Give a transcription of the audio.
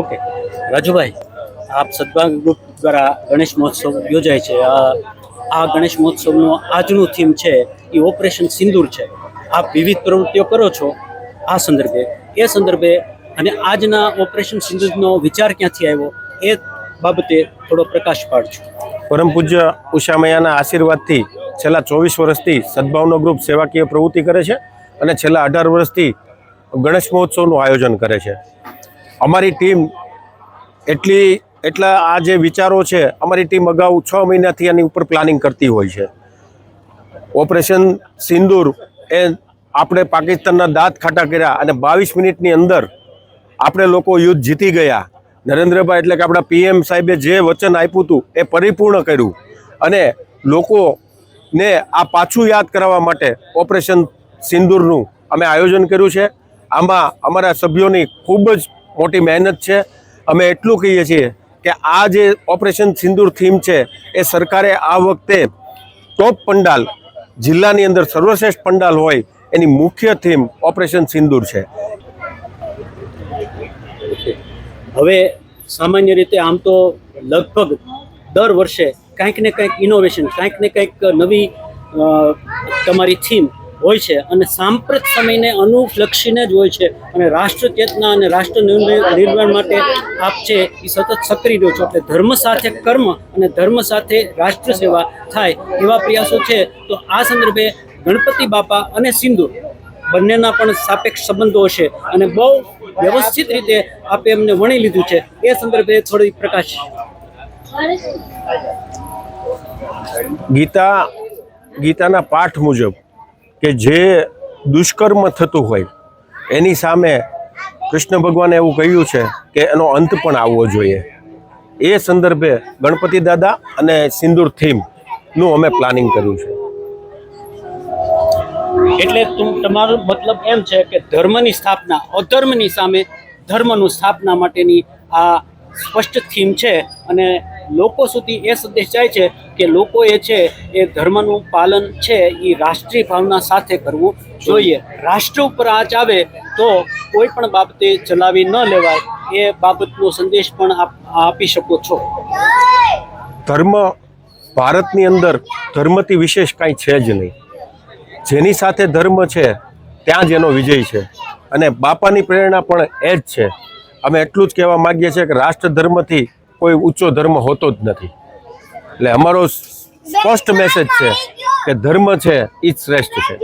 Okay. Rajubhai, આપ સદભાગ group દ્વારા ગણેશ મહોત્સવ યોજાય છે. આ આ ગણેશ મહોત્સવનો આજનું થીમ છે એ ઓપરેશન સિંદૂર છે. આપ વિવિધ પ્રવૃત્તિઓ કરો છો. આ સંદર્ભે, એ સંદર્ભે અને આજના ઓપરેશન સિંદૂરનો વિચાર ક્યાંથી આવ્યો, એ બાબતે થોડો પ્રકાશ પાડજો. પરમ પૂજ્ય ઉષામૈયાના આશીર્વાદથી છેલ્લા ચોવીસ વર્ષથી સદભાવનો ગ્રુપ સેવાકીય પ્રવૃત્તિ કરે છે અને છેલ્લા અઢાર વર્ષથી ગણેશ મહોત્સવનું આયોજન કરે છે. અમારી ટીમ એટલી, એટલા આ જે વિચારો છે, અમારી ટીમ અગાઉ છ મહિનાથી એની ઉપર પ્લાનિંગ કરતી હોય છે. ઓપરેશન સિંદૂર એ આપણે પાકિસ્તાનના દાંત ખાટા કર્યા અને બાવીસ મિનિટની અંદર આપણે લોકો યુદ્ધ જીતી ગયા. નરેન્દ્રભાઈ એટલે કે આપણા પીએમ સાહેબે જે વચન આપ્યું હતું એ પરિપૂર્ણ કર્યું. અને લોકોને આ પાછું યાદ કરાવવા માટે ઓપરેશન સિંદૂરનું અમે આયોજન કર્યું છે. આમાં અમારા સભ્યોની ખૂબ જ મોટી મહેનત છે. અમે એટલું કહીએ છીએ કે આ જે ઓપરેશન સિંદૂર થીમ છે, એ સરકારે આ વખતે ટોપ પંડાલ, જિલ્લાની અંદર સર્વશ્રેષ્ઠ પંડાલ હોય, એની મુખ્ય થીમ ઓપરેશન સિંદૂર છે. હવે સામાન્ય રીતે આમ તો લગભગ દર વર્ષે કંઈક ને કંઈક ઇનોવેશન કંઈક ને કંઈક નવી તમારી થીમ હોય છે અને સાંપ્રત સમયને અનુલક્ષીને જ હોય છે અને રાષ્ટ્ર ચેતના અને રાષ્ટ્ર નિર્માણ માટે આપ છે એ સતત સક્રિય રહ્યો છો. એટલે ધર્મ સાથે કર્મ અને ધર્મ સાથે રાષ્ટ્ર સેવા થાય એવા પ્રયાસો છે. તો આ સંદર્ભે ગણપતિ બાપા અને સિંધુ બંનેના પણ સાપેક્ષ સંબંધો હશે અને બહુ વ્યવસ્થિત રીતે આપે એમને વણી લીધું છે. એ સંદર્ભે થોડી પ્રકાશ. ગીતા, ગીતાના પાઠ મુજબ કે જે દુષ્કર્મ થતું હોય, એની સામે કૃષ્ણ ભગવાને એવું કહ્યું છે કે એનો અંત પણ આવવો જોઈએ. એ સંદર્ભે ગણપતિ દાદા અને સિંદૂર થીમનું અમે પ્લાનિંગ કર્યું છે. એટલે તમારો મતલબ એમ છે કે ધર્મની સ્થાપના, અધર્મની સામે ધર્મનું સ્થાપના માટેની આ સ્પષ્ટ થીમ છે અને લોકો સુધી એ સંદેશ જાય છે કે લોકો એ છે, એ ધર્મનું પાલન છે, એ રાષ્ટ્રીય ભાવના સાથે કરવું જોઈએ. રાષ્ટ્ર ઉપર આંચ આવે તો કોઈ પણ બાબતે ચલાવી ન લેવાય, એ બાબતનો સંદેશ પણ આપ શકો છો. ધર્મ ભારતની અંદર ધર્મથી વિશેષ કાંઈ છે જ નહીં. જેની સાથે ધર્મ છે, ત્યાં જ એનો વિજય છે. અને બાપાની પ્રેરણા પણ એ જ છે. અમે એટલું જ કહેવા માગીએ છીએ કે રાષ્ટ્ર ધર્મથી કોઈ ઊંચો ધર્મ હોતો જ નથી. એટલે અમારો સ્પષ્ટ મેસેજ છે કે ધર્મ છે એ જ શ્રેષ્ઠ છે.